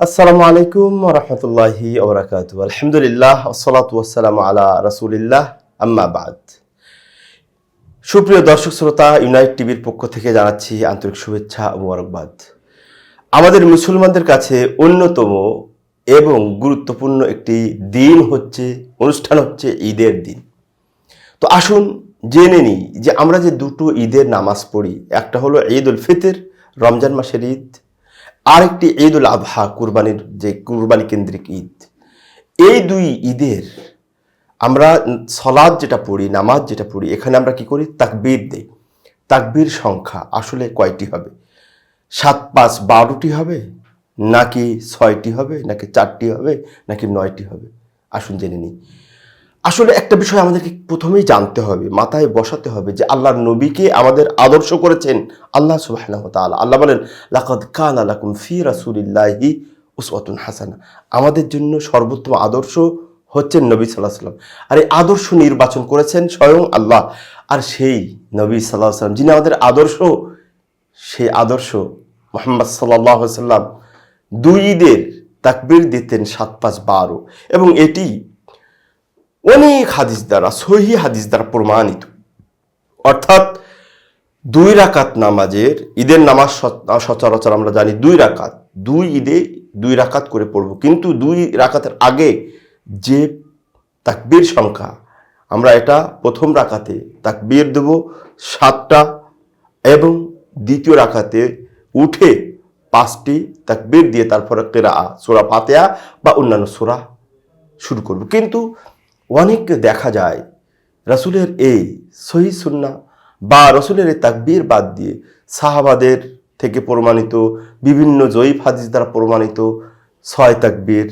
আসসালামু আলাইকুম রহমতুল্লাহি ওবরাকাত আলহামদুলিল্লাহ, আসসালাতু ওয়াসসালামু আলা রাসূলিল্লাহ। আম্মা বাদ। সুপ্রিয় দর্শক শ্রোতা, ইউনাইট টিভির পক্ষ থেকে জানাচ্ছি আন্তরিক শুভেচ্ছা ও মোবারকবাদ। আমাদের মুসলমানদের কাছে অন্যতম এবং গুরুত্বপূর্ণ একটি দিন হচ্ছে, অনুষ্ঠান হচ্ছে ঈদের দিন। তো আসুন জেনে নিই যে আমরা যে দুটো ঈদের নামাজ পড়ি, একটা হলো ঈদ উল ফিতর, রমজান মাসের ঈদ আরেকটি ঈদ উল আবহা কুরবানির যে কুরবানি কেন্দ্রিক ঈদ। এই দুই ঈদের আমরা সলাদ যেটা পড়ি, নামাজ যেটা পড়ি, এখানে আমরা কি করি? তাকবীর দেই। তাকবীর সংখ্যা আসলে কয়টি হবে? সাত, পাঁচ, বারোটি হবে? নাকি ছয়টি হবে? নাকি চারটি হবে? নাকি নয়টি হবে? আসুন জেনে নিই। আসলে একটা বিষয় আমাদেরকে প্রথমেই জানতে হবে, মাথায় বসাতে হবে যে আল্লাহর নবীকে আমাদের আদর্শ করেছেন আল্লাহ ওয়া আল্লাহ বলেন, লাকাদ কানা লাকুম ফি রাসূলিল্লাহি উসওয়াতুন হাসানা। আমাদের জন্য সর্বোত্তম আদর্শ হচ্ছেন নবী সাল্লাহ সাল্লাম আর এই আদর্শ নির্বাচন করেছেন স্বয়ং আল্লাহ। আর সেই নবী সাল্লাহ সাল্লাম যিনি আমাদের আদর্শ, সেই আদর্শ মোহাম্মদ সাল্লাহ সাল্লাম দুই ঈদের তাকবীর দিতেন সাত পাঁচ বারো। এবং এটি অনেক হাদিস দ্বারা, সহি হাদিস দ্বারা প্রমাণিত। অর্থাৎ দুই রাকাত নামাজের, ঈদের নামাজ সচরাচর আমরা জানি দুই রাকাত। দুই ঈদে দুই রাকাত করে পড়ব। কিন্তু দুই রাকাতের আগে যে তাকবীর সংখ্যা, আমরা এটা প্রথম রাকাতে তাকবীর দেব সাতটা এবং দ্বিতীয় রাকাতে উঠে পাঁচটি তাকবীর দিয়ে তারপরে কেরা সোরা পাতেয়া বা অন্যান্য সোরা শুরু করব। কিন্তু অনেককে দেখা যায়। রাসূলের এই সহি সুন্না বা রসুলের এই তাকবীর বাদ দিয়ে সাহাবাদের থেকে প্রমাণিত, বিভিন্ন জয়ীফ হাদিস দ্বারা প্রমাণিত ছয় তাকবীর।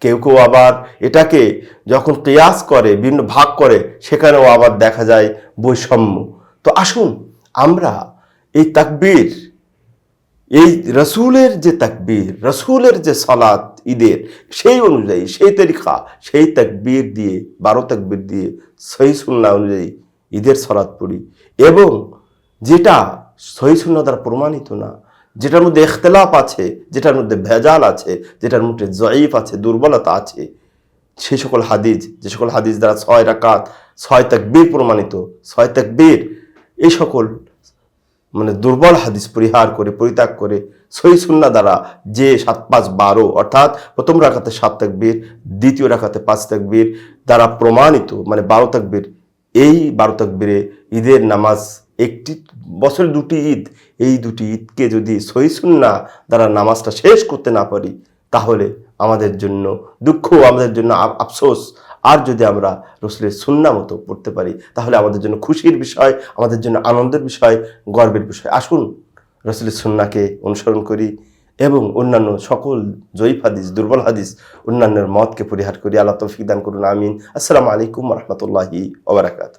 কেউ কেউ আবার এটাকে যখন কেয়াস করে, বিভিন্ন ভাগ করে, সেখানেও আবার দেখা যায় বৈষম্য। তো আসুন আমরা এই তাকবীর, এই রসুলের যে তাকবীর, রসুলের যে সালাত ঈদের। সেই অনুযায়ী, সেই তরিকা সেই তাকবীর দিয়ে, বারো তাকবীর দিয়ে, সহি সুন্না অনুযায়ী ঈদের সালাত পড়ি। এবং যেটা সহি সুন্না দ্বারা প্রমাণিত না, যেটার মধ্যে এখতলাফ আছে, যেটার মধ্যে ভেজাল আছে, যেটার মধ্যে জয়ীফ আছে, দুর্বলতা আছে সেই সকল হাদিস, যে সকল হাদিস দ্বারা ছয় রাকাত, ছয় তাকবীর প্রমাণিত, ছয় তাকবীর, এই সকল মানে দুর্বল হাদিস পরিহার করে, পরিত্যাগ করে সই সুন্না দ্বারা যে সাত পাঁচ বারো, অর্থাৎ প্রথম রাখাতে সাত তাকবীর, দ্বিতীয় রাখাতে পাঁচ তাকবীর দ্বারা প্রমাণিত মানে বারো তাকবীর, এই বারো তাকবীরে ঈদের নামাজ একটি, বছর দুটি ঈদ, এই দুটি ঈদকে যদি সই সুন্না দ্বারা নামাজটা শেষ করতে না পারি, তাহলে আমাদের জন্য দুঃখ, আমাদের জন্য আফসোস আর যদি আমরা রসুলের সুন্না মতো পড়তে পারি, তাহলে আমাদের জন্য খুশির বিষয়, আমাদের জন্য আনন্দের বিষয়, গর্বের বিষয়। আসুন, রসুলের সুন্নাকে অনুসরণ করি এবং অন্যান্য সকল জয়ীফ হাদিস, দুর্বল হাদিস অন্যান্যের মতকে পরিহার করি। আল্লাহ তৌফিক দান করুন, আমিন। আসসালামু আলাইকুম রহমতুল্লাহি ওবরাকাত